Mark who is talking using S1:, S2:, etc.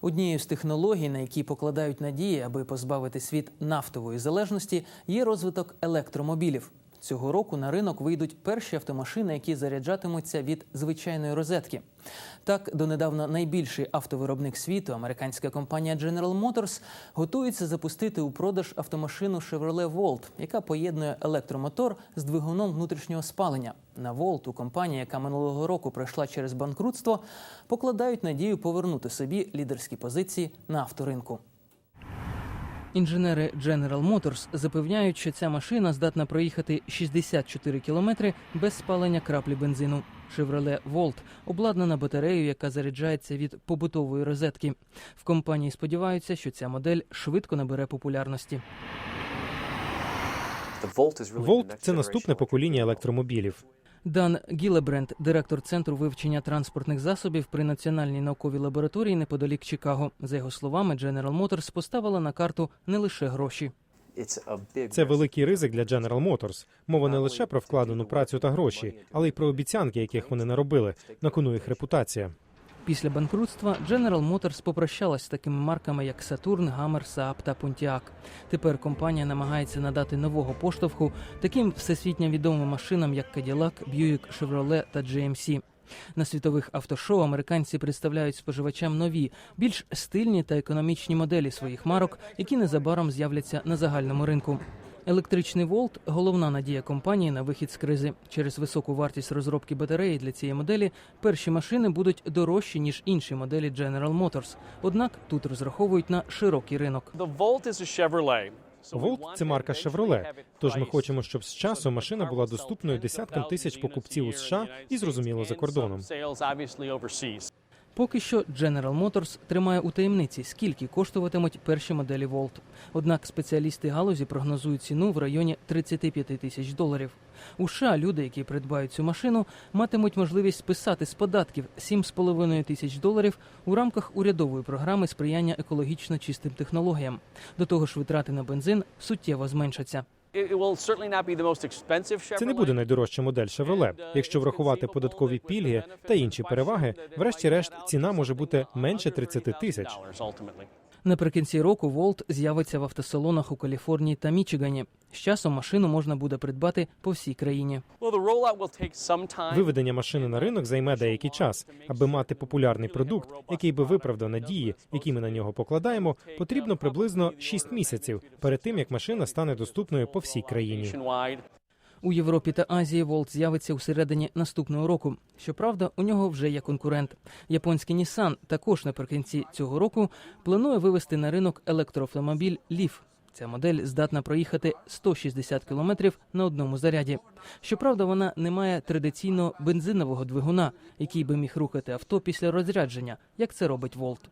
S1: Однією з технологій, на які покладають надії, аби позбавити світ нафтової залежності, є розвиток електромобілів. Цього року на ринок вийдуть перші автомашини, які заряджатимуться від звичайної розетки. Так, донедавна найбільший автовиробник світу, американська компанія General Motors, готується запустити у продаж автомашину Chevrolet Volt, яка поєднує електромотор з двигуном внутрішнього спалення. На Volt у компанії, яка минулого року пройшла через банкрутство, покладають надію повернути собі лідерські позиції на авторинку. Інженери General Motors запевняють, що ця машина здатна проїхати 64 кілометри без спалення краплі бензину. Chevrolet Volt обладнана батареєю, яка заряджається від побутової розетки. В компанії сподіваються, що ця модель швидко набере популярності.
S2: Волт це наступне покоління електромобілів.
S1: Дан Гілебренд, директор центру вивчення транспортних засобів при національній науковій лабораторії неподалік Чикаго. За його словами, General Motors поставила на карту не лише гроші.
S2: Це великий ризик для General Motors. Мова не лише про вкладену працю та гроші, але й про обіцянки, яких вони наробили. На кону їх репутація.
S1: Після банкрутства General Motors попрощалась з такими марками, як Saturn, Hammer, Saab та Pontiac. Тепер компанія намагається надати нового поштовху таким всесвітньо відомим машинам, як Cadillac, Buick, Chevrolet та GMC. На світових автошоу американці представляють споживачам нові, більш стильні та економічні моделі своїх марок, які незабаром з'являться на загальному ринку. Електричний Волт головна надія компанії на вихід з кризи. Через високу вартість розробки батареї для цієї моделі перші машини будуть дорожчі ніж інші моделі General Motors. Однак тут розраховують на широкий ринок.
S2: Волт це марка Chevrolet, Тож ми хочемо, щоб з часом машина була доступною десяткам тисяч покупців у США і зрозуміло за кордоном.
S1: Поки що General Motors тримає у таємниці, скільки коштуватимуть перші моделі Volt. Однак спеціалісти галузі прогнозують ціну в районі 35 тисяч доларів. У США люди, які придбають цю машину, матимуть можливість списати з податків 7,5 тисяч доларів у рамках урядової програми сприяння екологічно чистим технологіям. До того ж, витрати на бензин суттєво зменшаться.
S2: Це не буде найдорожча модель Chevrolet. Якщо врахувати податкові пільги та інші переваги, врешті-решт ціна може бути менше 30 тисяч.
S1: Наприкінці року Волт з'явиться в автосалонах у Каліфорнії та Мічигані. З часом машину можна буде придбати по всій країні.
S2: Виведення машини на ринок займе деякий час. Аби мати популярний продукт, який би виправдав надії, які ми на нього покладаємо, потрібно приблизно 6 місяців перед тим як машина стане доступною по всій країні.
S1: У Європі та Азії Волт з'явиться у середині наступного року. Щоправда, у нього вже є конкурент. Японський Nissan також наприкінці цього року планує вивести на ринок електроавтомобіль Leaf. Ця модель здатна проїхати 160 кілометрів на одному заряді. Щоправда, вона не має традиційного бензинового двигуна, який би міг рухати авто після розрядження, як це робить Волт.